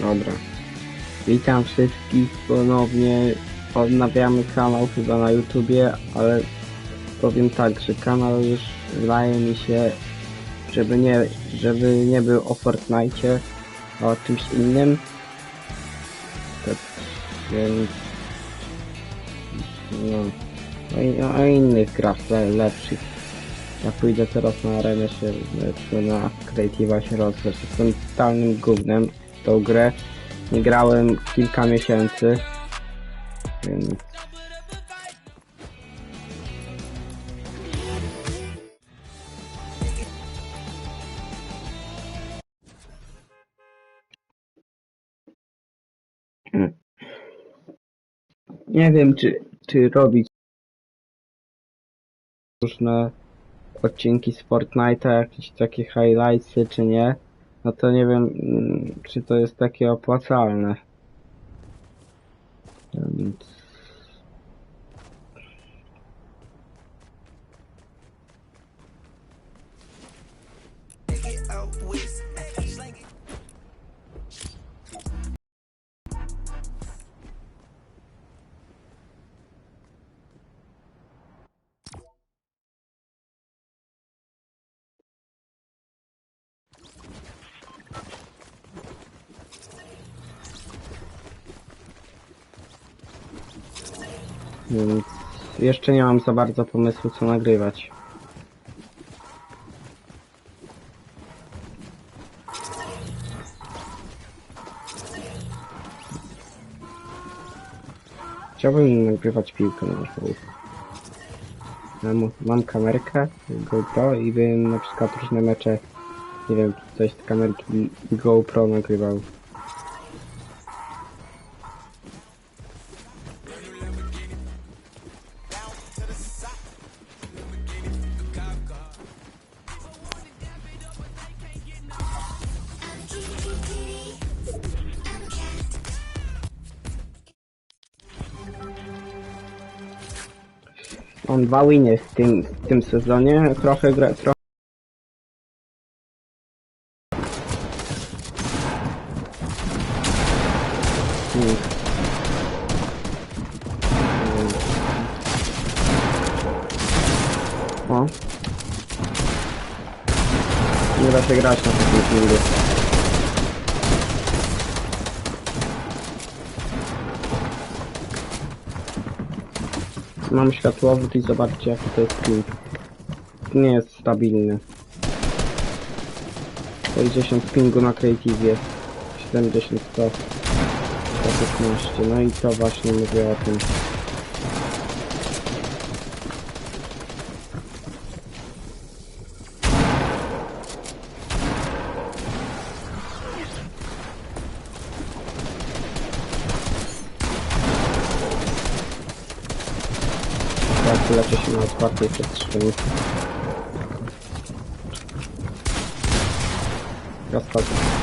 Dobra. Witam wszystkich ponownie. Odnawiamy kanał chyba na YouTubie, ale powiem tak, że kanał już wydaje mi się, żeby nie, żeby nie był o Fortnite, a o czymś innym. Tak, więc... No, o, i- o innych grach le, lepszych. Ja pójdę teraz na arenę się, na Creative'a się rozwijać. Jestem totalnym gównem tą grę. Nie grałem kilka miesięcy. Więc... Nie wiem, czy, czy robić różne odcinki z Fortnite'a, jakieś takie highlightsy, czy nie, no to nie wiem, mm, czy to jest takie opłacalne. Więc... Więc jeszcze nie mam za bardzo pomysłu co nagrywać. Chciałbym nagrywać piłkę nożną. Mam, mam kamerkę GoPro i bym na przykład różne mecze, nie wiem, coś z kamerki GoPro nagrywał. Mam dwa winy w tym, w tym sezonie. Trochę gra, trochę. Hmm. O. Nie da się grać na takim pingu. Mam światłowód i zobaczcie jaki to jest ping. Nie jest stabilny. 60 pingu na Creative, 70 100, 115. No i to właśnie mówię o tym. Jak leczę się na otwartej przestrzeni. Tak.